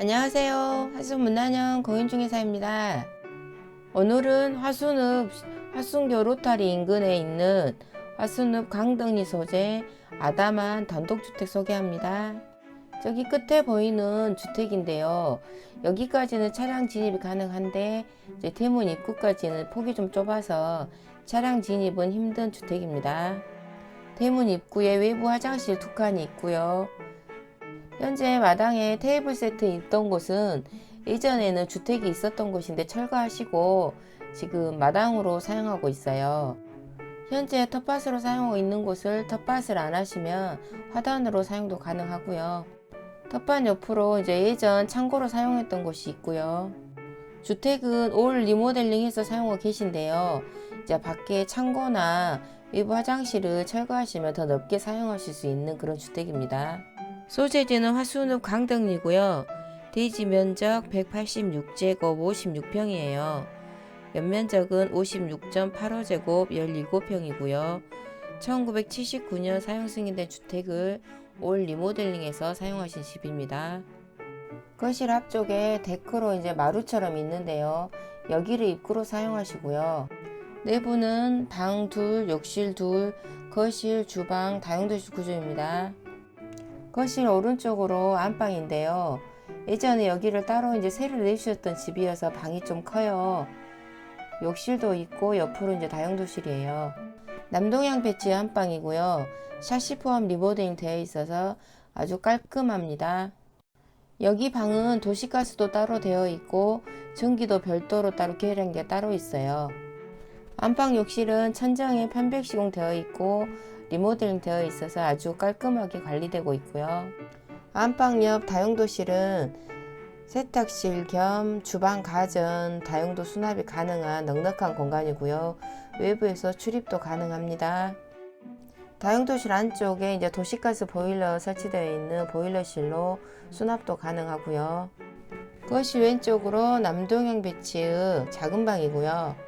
안녕하세요. 화순 문난영 고인중개사입니다. 오늘은 화순읍 화순교 로타리 인근에 있는 화순읍 강등리 소재 아담한 단독주택 소개합니다. 저기 끝에 보이는 주택인데요. 여기까지는 차량 진입이 가능한데 이제 대문 입구까지는 폭이 좀 좁아서 차량 진입은 힘든 주택입니다. 대문 입구에 외부 화장실 두 칸이 있고요. 현재 마당에 테이블 세트 있던 곳은 예전에는 주택이 있었던 곳인데 철거하시고 지금 마당으로 사용하고 있어요. 현재 텃밭으로 사용하고 있는 곳을 텃밭을 안 하시면 화단으로 사용도 가능하고요. 텃밭 옆으로 이제 예전 창고로 사용했던 곳이 있고요. 주택은 올 리모델링해서 사용하고 계신데요. 이제 밖에 창고나 외부 화장실을 철거하시면 더 넓게 사용하실 수 있는 그런 주택입니다. 소재지는 화순읍 강등리고요. 대지 면적 186제곱 56평이에요. 연면적은 56.85제곱 17평이고요. 1979년 사용 승인된 주택을 올 리모델링해서 사용하신 집입니다. 거실 앞쪽에 데크로 이제 마루처럼 있는데요. 여기를 입구로 사용하시고요. 내부는 방 둘, 욕실 둘, 거실, 주방, 다용도실 구조입니다. 거실 오른쪽으로 안방인데요. 예전에 여기를 따로 이제 세를 내주셨던 집이어서 방이 좀 커요. 욕실도 있고 옆으로 이제 다용도실이에요. 남동향 배치 안방이고요. 샤시 포함 리모델링 되어 있어서 아주 깔끔합니다. 여기 방은 도시가스도 따로 되어 있고 전기도 별도로 따로 계량게 따로 있어요. 안방 욕실은 천장에 편백 시공되어 있고 리모델링 되어 있어서 아주 깔끔하게 관리되고 있고요. 안방 옆 다용도실은 세탁실 겸 주방 가전 다용도 수납이 가능한 넉넉한 공간이고요. 외부에서 출입도 가능합니다. 다용도실 안쪽에 이제 도시가스 보일러 설치되어 있는 보일러실로 수납도 가능하고요. 거실 왼쪽으로 남동향 배치의 작은 방이고요.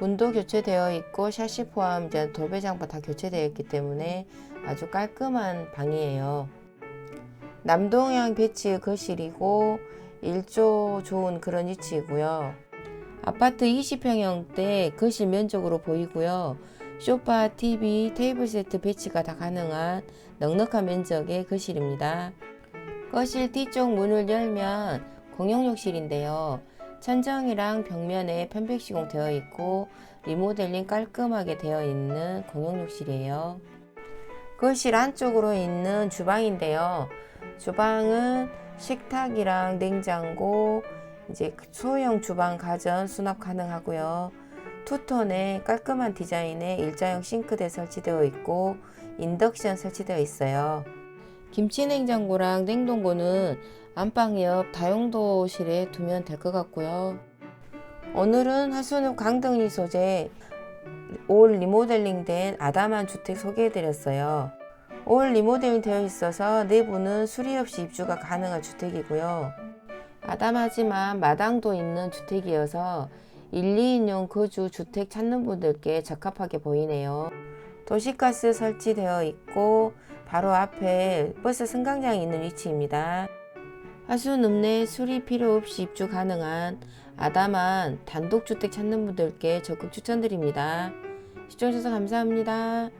문도 교체되어 있고 샤시 포함 이제 도배장판 다 교체되어 있기 때문에 아주 깔끔한 방이에요. 남동향 배치의 거실이고 일조 좋은 그런 위치이고요. 아파트 20평형대 거실 면적으로 보이고요. 소파, TV, 테이블 세트 배치가 다 가능한 넉넉한 면적의 거실입니다. 거실 뒤쪽 문을 열면 공용욕실인데요. 천정이랑 벽면에 편백 시공 되어 있고 리모델링 깔끔하게 되어 있는 공용욕실이에요. 거실 안쪽으로 있는 주방인데요. 주방은 식탁이랑 냉장고, 이제 소형 주방 가전 수납 가능하고요. 투톤의 깔끔한 디자인의 일자형 싱크대 설치되어 있고 인덕션 설치되어 있어요. 김치 냉장고랑 냉동고는 안방 옆 다용도실에 두면 될 것 같고요. 오늘은 하순읍 강등리 소재 올 리모델링 된 아담한 주택 소개해드렸어요. 올 리모델링 되어 있어서 내부는 수리 없이 입주가 가능한 주택이고요. 아담하지만 마당도 있는 주택이어서 1, 2인용 거주 주택 찾는 분들께 적합하게 보이네요. 도시가스 설치되어 있고 바로 앞에 버스 승강장이 있는 위치입니다. 하수 읍 내 수리 필요 없이 입주 가능한 아담한 단독주택 찾는 분들께 적극 추천드립니다. 시청해주셔서 감사합니다.